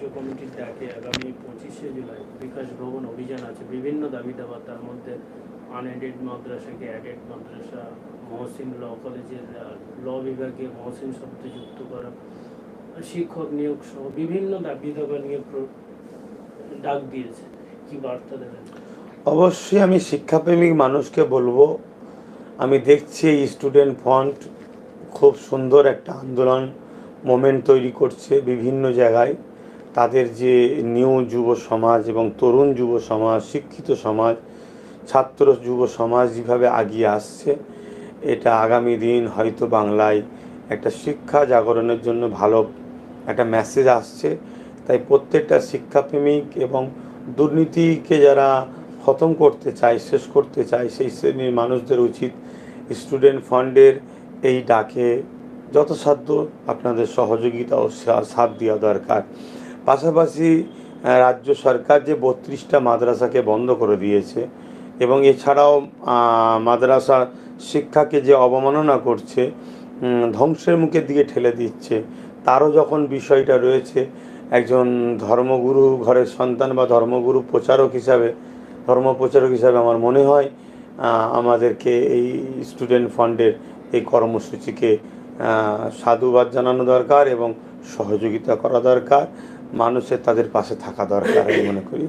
রাজ্য কমিটির ডাকে আগামী পঁচিশে জুলাই বিকাশ ভবন অভিযান আছে। বিভিন্ন দাবি দাবা তার মধ্যে আনএডেড মাদ্রাসাকে অ্যাডেড মাদ্রাসা, মহসিন ল কলেজের ল বিভাগে মহসিন শব্দ যুক্ত করা, শিক্ষক নিয়োগ সহ বিভিন্ন দাবি দাবা নিয়ে ডাক দিয়েছে। কি বার্তা দেবেন? অবশ্যই আমি শিক্ষাপ্রেমিক মানুষকে বলব, আমি দেখছি এই স্টুডেন্ট ফ্রন্ট খুব সুন্দর একটা আন্দোলন মোমেন্ট তৈরি করছে বিভিন্ন জায়গায়। তাদের যে নিউ যুব সমাজ এবং তরুণ যুব সমাজ, শিক্ষিত সমাজ, ছাত্র যুব সমাজ যেভাবে আগিয়ে আসছে, এটা আগামী দিন হয়তো বাংলায় একটা শিক্ষা জাগরণের জন্য ভালো একটা মেসেজ আসছে। তাই প্রত্যেকটা শিক্ষাপ্রেমিক এবং দুর্নীতিকে যারা খতম করতে চায়, শেষ করতে চায়, সেই শ্রেণির মানুষদের উচিত স্টুডেন্ট ফান্ডের এই ডাকে যথাসাধ্য আপনাদের সহযোগিতা ও সাথ দেওয়া দরকার। পাশাপাশি রাজ্য সরকার যে বত্রিশটা মাদ্রাসাকে বন্ধ করে দিয়েছে এবং এছাড়াও মাদ্রাসা শিক্ষাকে যে অবমাননা করছে ধ্বংসের মুখের দিকে ঠেলে দিচ্ছে, তারও যখন বিষয়টা রয়েছে, একজন ধর্মগুরু ঘরের সন্তান বা ধর্মগুরু প্রচারক হিসাবে, ধর্ম প্রচারক হিসাবে আমার মনে হয় আমাদেরকে এই স্টুডেন্ট ফান্ডের এই কর্মসূচিকে সাধুবাদ জানানো দরকার এবং সহযোগিতা করা দরকার। মানুষের তাদের পাশে থাকা দরকার আমি মনে করি।